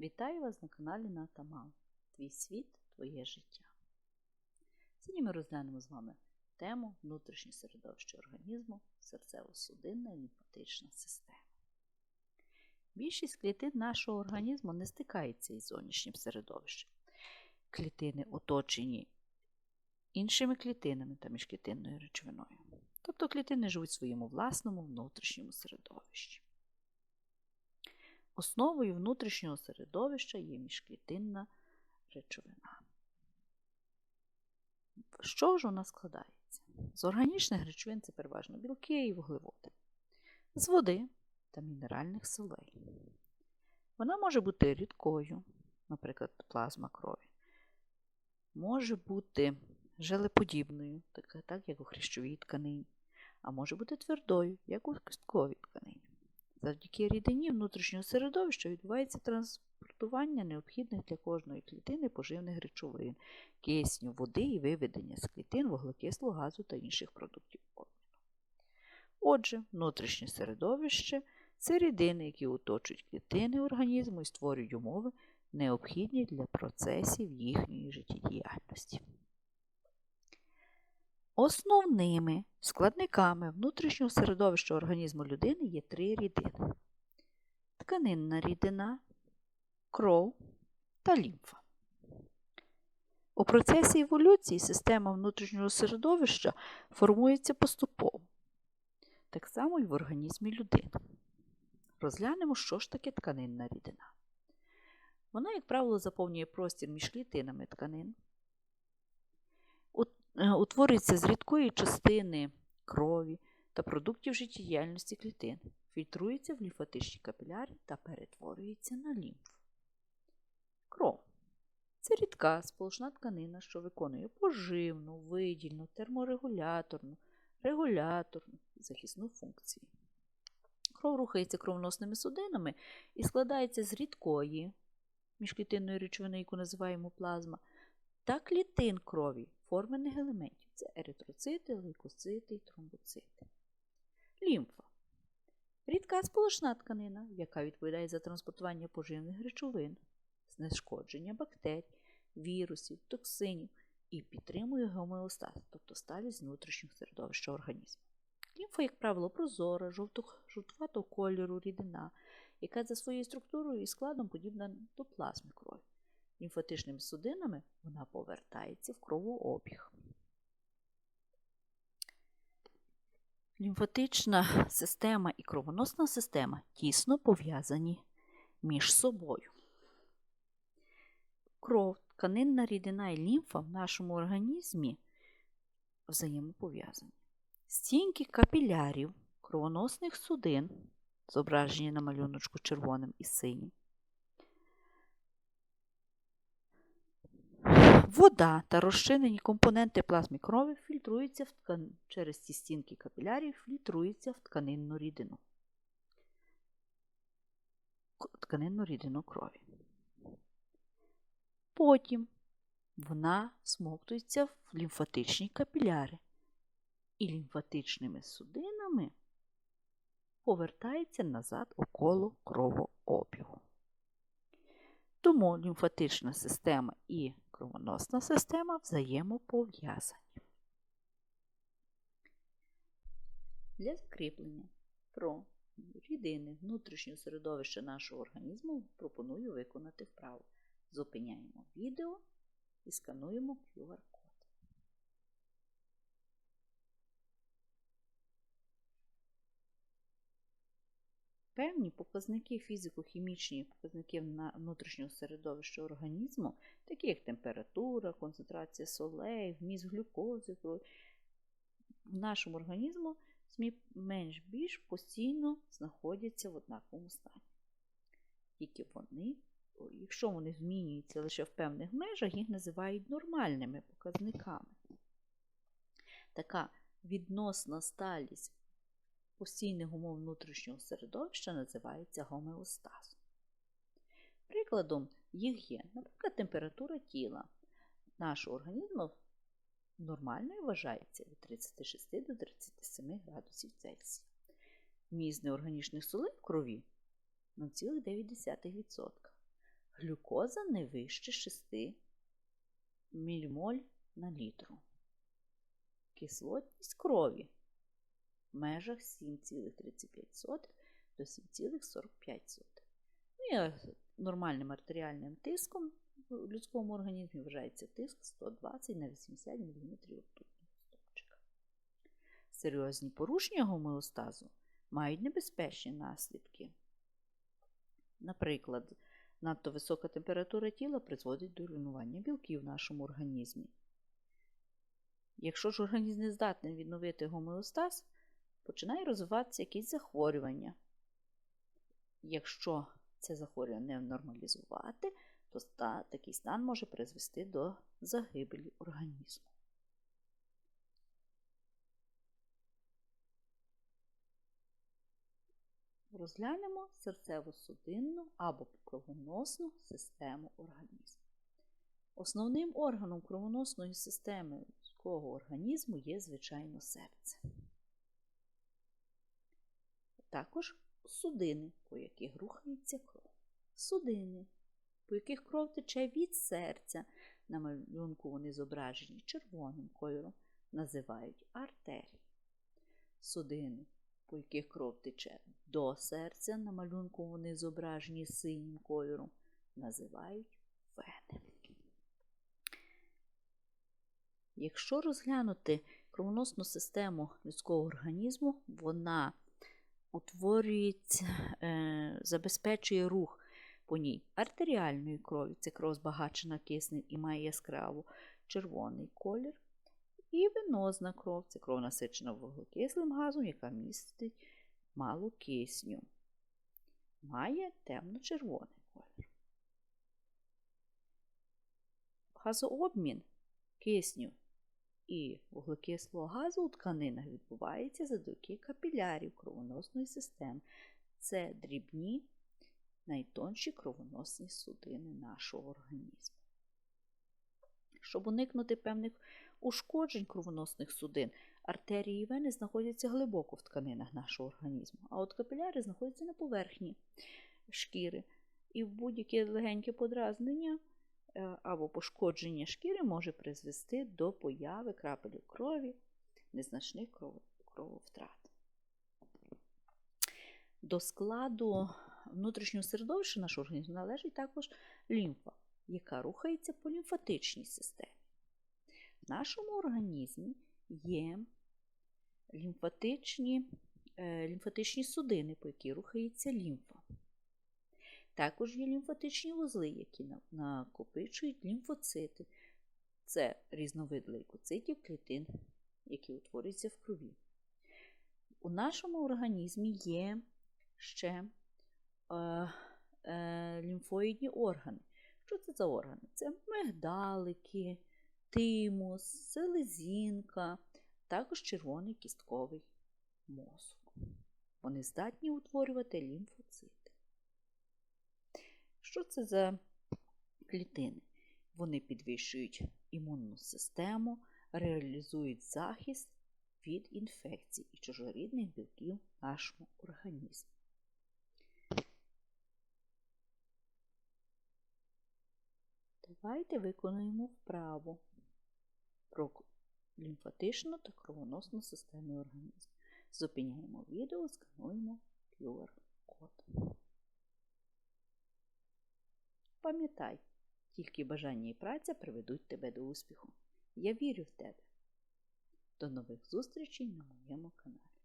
Вітаю вас на каналі Натамал. Твій світ, твоє життя. Сьогодні ми розглянемо з вами тему внутрішнє середовище організму, серцево-судинна і лімфатична система. Більшість клітин нашого організму не стикається із зовнішнім середовищем. Клітини оточені іншими клітинами та міжклітинною речовиною. Тобто клітини живуть в своєму власному внутрішньому середовищі. Основою внутрішнього середовища є міжклітинна речовина. Чого ж вона складається? З органічних речовин це переважно білки і вуглеводи, з води та мінеральних солей. Вона може бути рідкою, наприклад, плазма крові, може бути желеподібною, так як у хрящовій тканині, а може бути твердою, як у кістковій тканині. Завдяки рідині внутрішнього середовища відбувається транспортування необхідних для кожної клітини поживних речовин, кисню, води і виведення з клітин вуглекислого газу та інших продуктів обміну. Отже, внутрішнє середовище це рідини, які оточують клітини організму і створюють умови, необхідні для процесів їхньої життєдіяльності. Основними складниками внутрішнього середовища організму людини є три рідини: тканинна рідина, кров та лімфа. У процесі еволюції система внутрішнього середовища формується поступово, так само і в організмі людини. Розглянемо, що ж таке тканинна рідина. Вона, як правило, заповнює простір між клітинами тканин. Е, утворюється з рідкої частини крові та продуктів життєдіяльності клітин, фільтрується в лімфатичні капіляри та перетворюється на лімфу. Кров це рідка сполучна тканина, що виконує поживну, видільну, терморегуляторну, регуляторну захисну функції. Кров рухається кровносними судинами і складається з рідкої міжклітинної речовини, яку називаємо плазма, та клітин крові, формених елементів це еритроцити, лейкоцити і тромбоцити. Лімфа. Рідка сполучна тканина, яка відповідає за транспортування поживних речовин, знешкодження бактерій, вірусів, токсинів і підтримує гомеостаз, тобто сталість внутрішнього середовища організму. Лімфа, як правило, прозора, жовтуватого кольору рідина, яка за своєю структурою і складом подібна до плазми крові лімфатичними судинами вона повертається в кровообіг. Лімфатична система і кровоносна система тісно пов'язані між собою. Кров, тканинна рідина і лімфа в нашому організмі взаємопов'язані. Стінки капілярів кровоносних судин, зображені на малюночку червоним і синім, Вода та розчинені компоненти плазми крові фільтруються в ткан... через ці стінки капілярів фільтруються в тканинну рідину. Тканинну рідину крові. Потім вона смоктується в лімфатичні капіляри і лімфатичними судинами повертається назад около кровообігу. Тому лімфатична система і кровоносна система взаємопов'язані. Для закріплення про рідини внутрішнього середовища нашого організму пропоную виконати вправу. Зупиняємо відео і скануємо QR-код. Певні показники фізико-хімічні показники внутрішнього середовища організму, такі як температура, концентрація солей, вміст глюкози, в нашому організму менш більш постійно знаходяться в однаковому стані. Тільки вони, якщо вони змінюються лише в певних межах, їх називають нормальними показниками. Така відносна сталість постійних умов внутрішнього середовища називається гомеостазом. Прикладом їх є, наприклад, температура тіла нашого організму нормальною вважається від 36 до 37 градусів Цельсія. Вміст неорганічних солей в крові 0,9%. Глюкоза не вище 6 мілімоль на літру. Кислотність крові в межах 7,35 до 7,45. Ну і нормальним артеріальним тиском в людському організмі вважається тиск 120 на 80 мм ртутного стовпчика. Серйозні порушення гомеостазу мають небезпечні наслідки. Наприклад, надто висока температура тіла призводить до руйнування білків в нашому організмі. Якщо ж організм не здатний відновити гомеостаз, починає розвиватися якісь захворювання. Якщо це захворювання не нормалізувати, то такий стан може призвести до загибелі організму. Розглянемо серцево-судинну або кровоносну систему організму. Основним органом кровоносної системи людського організму є, звичайно, серце. Також судини, по яких рухається кров. Судини, по яких кров тече від серця, на малюнку вони зображені червоним кольором, називають артерії. Судини, по яких кров тече до серця, на малюнку вони зображені синім кольором, називають вени. Якщо розглянути кровоносну систему людського організму, вона утворюється, е, забезпечує рух по ній артеріальної крові, це кров збагачена киснем і має яскраво червоний колір. І венозна кров це кров насичена вуглекислим газом, яка містить мало кисню. Має темно-червоний колір. Газообмін кисню і вуглекислого газу у тканинах відбувається завдяки капілярів кровоносної системи. Це дрібні, найтонші кровоносні судини нашого організму. Щоб уникнути певних ушкоджень кровоносних судин, артерії і вени знаходяться глибоко в тканинах нашого організму, а от капіляри знаходяться на поверхні шкіри. І в будь-яке легеньке подразнення або пошкодження шкіри може призвести до появи крапель крові, незначних крововтрат. До складу внутрішнього середовища нашого організму належить також лімфа, яка рухається по лімфатичній системі. В нашому організмі є лімфатичні, е, лімфатичні судини, по які рухається лімфа. Також є лімфатичні вузли, які накопичують лімфоцити. Це різновид лейкоцитів клітин, які утворюються в крові. У нашому організмі є ще е, е, лімфоїдні органи. Що це за органи? Це мигдалики, тимус, селезінка, також червоний кістковий мозок. Вони здатні утворювати лімфоцити. Що це за клітини? Вони підвищують імунну систему, реалізують захист від інфекцій і чужорідних білків нашому організмі. Давайте виконуємо вправу про лімфатичну та кровоносну систему організму. Зупиняємо відео, скануємо QR-код. Пам'ятай, тільки бажання і праця приведуть тебе до успіху. Я вірю в тебе. До нових зустрічей на моєму каналі.